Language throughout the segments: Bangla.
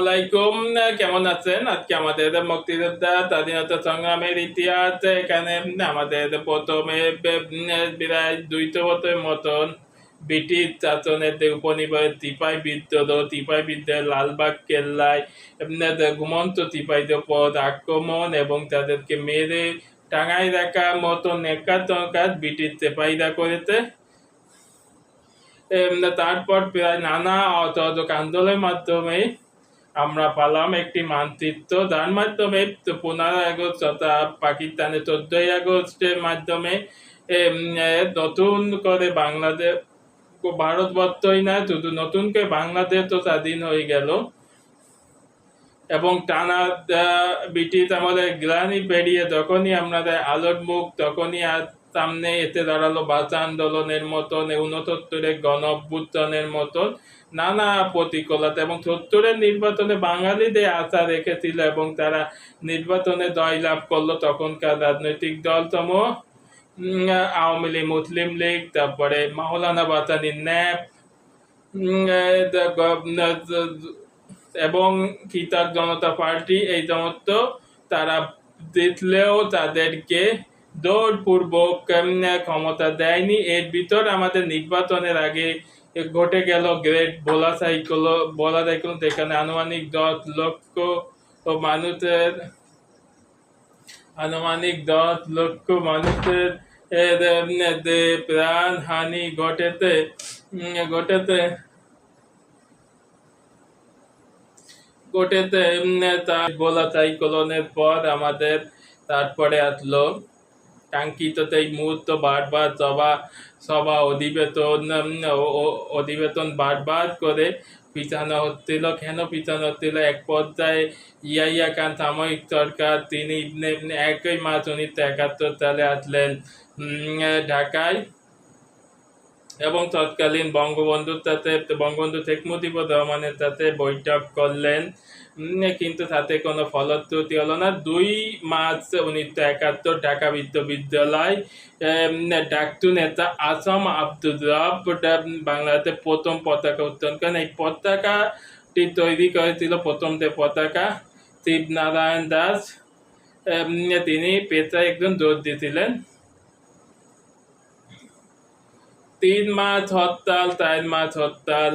আলাইকুম, কেমন আছেন? আজকে আমাদের মুক্তিযোদ্ধা স্বাধীনতা সংগ্রামের ইতিহাস, এখানে আমাদের প্রথমে মতন ব্রিটিশ শাসনের উপনিবেশ তিপাই তিপাই লালবাগ কেল্লায় ঘুমন্ত তিপাইদের পদ আক্রমণ এবং তাদেরকে মেরে টাঙায় রাখার মতো নেকাত কাজ ব্রিটিশ সিপাহীরা করেছে। তারপর প্রায় নানা অসহযোগ আন্দোলনের মাধ্যমে আমরা পালাম একটি মানচিত্র। যার মাধ্যমে পনেরো আগস্ট তথা পাকিস্তানে চোদ্দই আগস্টের মাধ্যমে নতুন করে বাংলাদেশ, ভারতবর্ষই না, শুধু নতুন করে বাংলাদেশ তো স্বাধীন হয়ে গেল। এবং টানা ব্রিটিশ আমাদের গ্লানি পেরিয়ে যখনই আমাদের আলোর মুখ, তখনই আর সামনে এসে দাঁড়াল ভাষা আন্দোলনের মতন, উনসত্তরের গণ অভ্যুত্থানের মতন। নানা প্রতিকূলতা এবং সত্তরের নির্বাচনে বাঙালিদের আশা রেখেছিল এবং তারা নির্বাচনে জয়লাভ করল তখনকার রাজনৈতিক দল সমূহ উম, আওয়ামী লীগ মুসলিম লীগ তারপরে মাওলানা বাতানি ন্যাপ এবং কিতাব জনতা পার্টি এই সমস্ত তারা জিতলেও তাদেরকে দৌড়পূর্বক ক্ষমতা দেয়নি। এর ভিতর আমাদের নির্বাচনের আগে ঘটে গেল গ্রেট বোলা সাইকেল বোলা সাইকেল যেখানে আনুমানিক দশ লক্ষ মানুষের, আনুমানিক দশ লক্ষ মানুষের প্রাণ হানি ঘটেতে ঘটেতে ঘটেতে তার বোলা সাইক্লোনের পর আমাদের তারপরে আসলো। কাঙ্ক্ষিত এই মুহূর্ত বারবার সভা সভা, অধিবেতন অধিবেতন বারবার করে পিছানো হচ্ছিল। কেন পিছানো হচ্ছিল? এক পর্যায়ে ইয়াইয়া খান সাময়িক সরকার, তিনি একই মাস উনিশশো একাত্তর সালে আসলেন ঢাকায়। এবং তৎকালীন বঙ্গবন্ধুর তাতে, বঙ্গবন্ধু শেখ মুজিবুর রহমানের তাতে বৈঠক করলেন। কিন্তু তাতে কোনো ফলশ্রুতি হলো না। দুই মার্চ উনিশশো একাত্তর ঢাকা বিশ্ববিদ্যালয় ডাকটু নেতা আসম আব্দুল রব বাংলাতে প্রথম পতাকা উত্তোলন করেন। এই পতাকাটি তৈরি করেছিল প্রথম যে পতাকা, শিবনারায়ণ দাস। তিনি পেশায় একজন দর্জি ছিলেন। তিন মাস হরতাল, চার মাস হরতাল,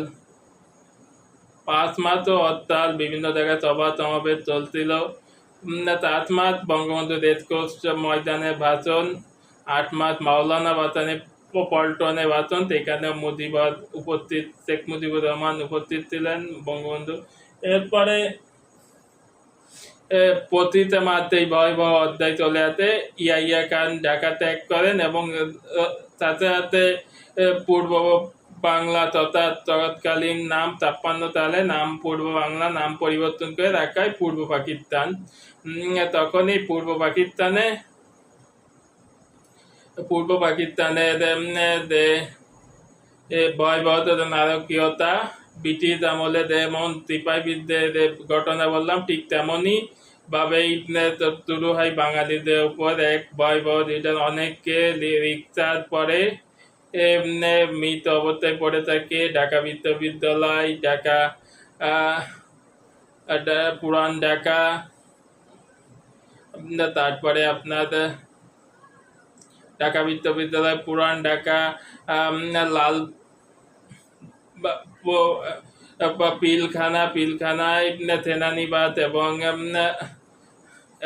পাঁচ মাসও হরতাল, বিভিন্ন জায়গায় সভা সমাবেশ চলছিল। সাত মাস বঙ্গবন্ধু রেসকোর্স ময়দানে ভাষণ, আট মাস মাওলানা বাতানে পল্টনে ভাষণ সেখানে মুজিবুর উপস্থিত, শেখ মুজিবুর রহমান উপস্থিত ছিলেন বঙ্গবন্ধু। এরপরে প্রতিটা মাত্রেই ভয়াবহ অধ্যায় চলে আসে। ইয়াইয়া খান ঢাকা ত্যাগ করেন এবং সাথে সাথে পূর্ব বাংলা তথা তৎকালীন নাম ছাপ্পান্ন সালে নাম পূর্ব বাংলা নাম পরিবর্তন করে রাখায় পূর্ব পাকিস্তান। তখনই পূর্ব পাকিস্তানে, পূর্ব পাকিস্তানের ভয়াবহতা নারকীয়তা, ব্রিটিশ আমলে যেমন সিপাহী বিদ্যের ঘটনা বললাম ঠিক তেমনই ভাবেই শুরু হয় বাঙালিদের উপর এক ভয়াবহ, যেটা অনেককে রিক্সার পরে মৃত অবস্থায় পড়ে থাকে। ঢাকা বিশ্ববিদ্যালয়, ঢাকা পুরান ঢাকা। তারপরে আপনার ঢাকা বিশ্ববিদ্যালয়, পুরান ঢাকা লাল পিলখানা, পিলখানায় সেনানিবাস এবং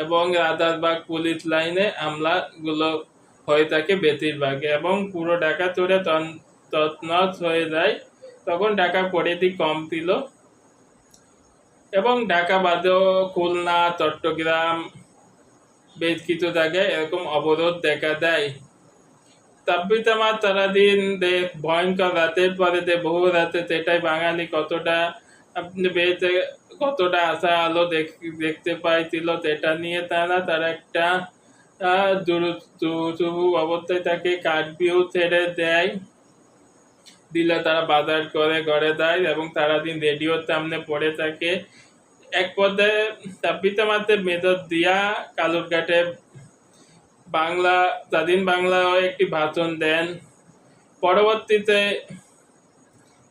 এবং রাজারবাগ পুলিশ লাইনে হামলাগুলো হয়ে থাকে বেশিরভাগ এবং পুরো ঢাকা চড়ে তৎনস হয়ে যায়। তখন ঢাকা পরিধি কম ছিল এবং ঢাকা বাদেও খুলনা, চট্টগ্রাম বেশ কিছু জায়গায় এরকম অবরোধ দেখা দেয়। তাপিতামার সারাদিন যে ভয়ঙ্কর রাতের পরে যে বহু রাতে সেটাই বাঙালি কতটা পেয়েছে কতটা আশা আলো দেখ- দেখতে পাইছিল সেটা নিয়ে তারা তারা একটা আহ, দুরু- দুরুসুরু অবস্থায় তাকে কার্ফিউ ছেড়ে দেয়। দিলে তারা বাজার করে ঘরে দেয় এবং সারাদিন রেডিওর সামনে পড়ে থাকে। এক পর্যায়ে তাপিতা মাত্রে মেজর দিয়া কালুরঘাটে বাংলা স্বাধীন বাংলাও একটি ভাষণ দেন। পরবর্তীতে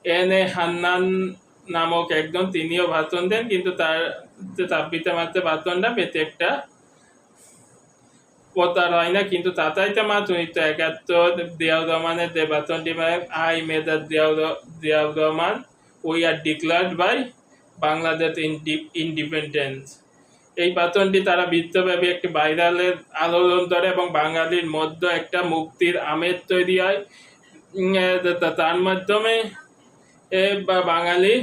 এন এ হান্নান নামক একজন তিনিও ভাষণ দেন কিন্তু তার যে তার ভাষণটা পেতে একটা প্রতার হয় না, কিন্তু তাতাইতে উনিশশো একাত্তর দিয়াউর রহমানের ভাষণটি মানে I major Ziaur Ziaur Rahman we are declared by Bangladesh independence এই পাথরটি তারা বিশ্বব্যাপী একটি ভাইরালের আলোড়ন ধরে এবং বাঙালির মধ্যে একটা মুক্তির আমেজ তৈরি হয়। তা- তার মাধ্যমে বাঙালি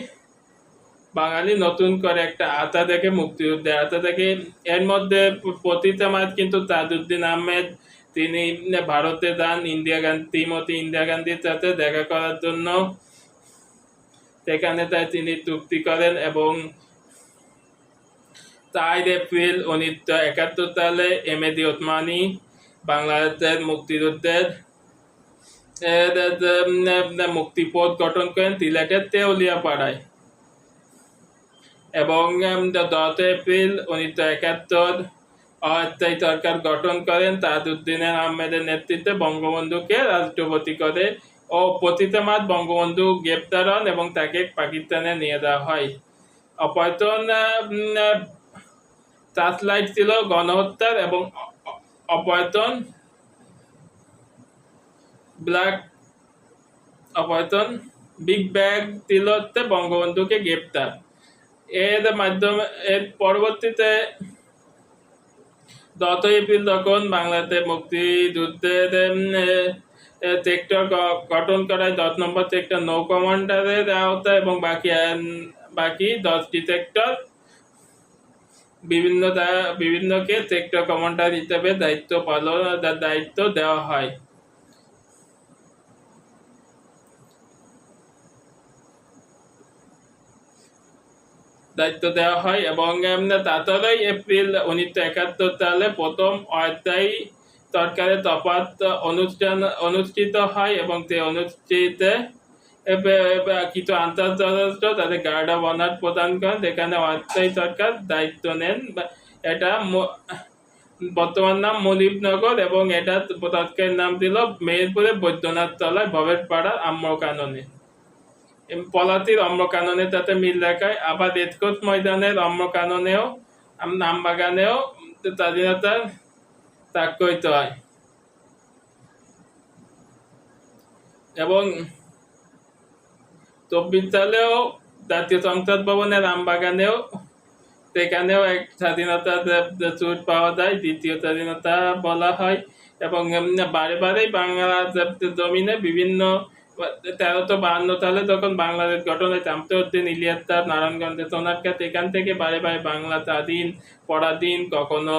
বাঙালি নতুন করে একটা আতা থেকে মুক্তিযুদ্ধে আতা থেকে এর মধ্যে প- পতিত মাছ কিন্তু তাজউদ্দিন আহমেদ, তিনি ভারতে যান, ইন্দিরা গান্ধী, শ্রীমতী ইন্দিরা গান্ধীর সাথে দেখা করার জন্য। সেখানে তাই তিনি চুক্তি করেন এবং চার এপ্রিল উনিশশো একাত্তর সালে এম এমেদি ওসমানী বাংলাদেশের মুক্তিযুদ্ধের মুক্তিপথ গঠন করেন সিলেটের তেউলিয়া পাড়ায় এবং দশ এপ্রিল উনিশশো একাত্তর অস্থায়ী সরকার গঠন করেন তাজউদ্দিন আহমেদের নেতৃত্বে বঙ্গবন্ধুকে রাষ্ট্রপতি করে ও পতিতমাদ বঙ্গবন্ধু গ্রেপ্তার হন এবং তাকে পাকিস্তানে নিয়ে যাওয়া হয়। অপয়তন টার্চলাইট ছিল গণহত্যার এবং অ- অ- operation black operation big bag ছিল হচ্ছে বঙ্গবন্ধুকে গ্রেপ্তার। এর মাধ্যমে, এর পরবর্তীতে দশ এপ্রিল তখন বাংলাদেশ মুক্তিযুদ্ধের সেক্টর গঠন করায় দশ নম্বর সেক্টর নৌ কমান্ডারের আওতায় এবং বাকি বাকি দশটি সেক্টর বিভিন্ন বিভিন্নকে সেক্টর কমান্ডার হিসেবে দায়িত্ব পালন, দায়িত্ব দেওয়া হয়। দায়িত্ব দেওয়া হয় এবং সতেরোই এপ্রিল উনিশশো একাত্তর সালে প্রথম অস্থায়ী সরকারের তফাৎ অনুষ্ঠান অনুষ্ঠিত হয় এবং সেই অনুষ্ঠিতে কিছু আন্তর্জাতিক তাদের গার্ড অফ অনার প্রদান করেন যেখানে অস্থায়ী সরকার দায়িত্ব নেন। এটা বর্তমান নাম মুজিবনগর এবং এটা তৎকালীন নাম ছিল মেহেরপুরের বৈদ্যনাথ তলায় ভবের পাড়া আম্র কাননে এম পলাতির অম্র কাননের সাথে মিল দেখায়। আবার রেডকোট ময়দানের অম্র কাননেও আম- আমবাগানেও স্বাধীনতার স্বাক্ষরিত হয়। এবং সালেও জাতীয় সংসদ ভবনের আমবাগানেও সেখানেও এক স্বাধীনতা চুট পাওয়া যায়, দ্বিতীয় স্বাধীনতা বলা হয়। এবং বারে বারেই বাংলা জমিনে বিভিন্ন তেরোশো বাহান্ন সালে যখন বাংলাদেশ গঠন হয় শামসুদ্দিন ইলিয়াস নারায়ণগঞ্জে সোনারকাত এখান থেকে বারে বারে বাংলা স্বাধীন পরাধীন কখনো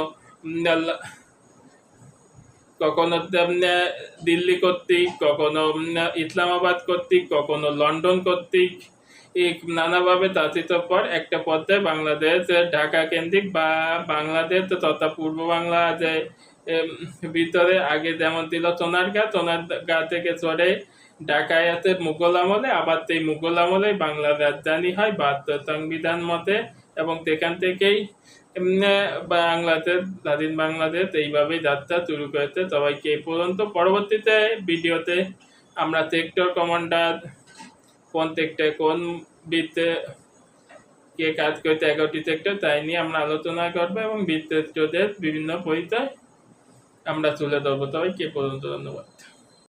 কখনো দিল্লি কর্তৃক, কখনো ইসলামাবাদ কর্তৃক, কখনো লন্ডন কর্তৃক নানাভাবে শাসিত পর একটা পর্যায়ে বাংলাদেশ ঢাকা কেন্দ্রিক বা বাংলাদেশ তথা পূর্ব বাংলা যে ভিতরে আগে যেমন ছিল সোনারগাঁ সোনারগাঁ থেকে সরে আছে মুঘল আমলে, আবার এই মুঘল আমলে বাংলার রাজধানী হয় বাহাত্তর সংবিধান মতে। এবং সেখান থেকেই বাংলাদেশ স্বাধীন বাংলাদেশ এইভাবে যাত্রা শুরু করেছে। সবাইকে এই পর্যন্ত। পরবর্তীতে ভিডিওতে আমরা সেক্টর কমান্ডার কোন সেক্টর কোন বৃত্তে কে কাজ করতে এগারোটি সেক্টর তাই নিয়ে আমরা আলোচনা করব এবং বৃত্তের বিভিন্ন পরিচয় আমরা তুলে ধরবো। সবাইকে পর্যন্ত ধন্যবাদ।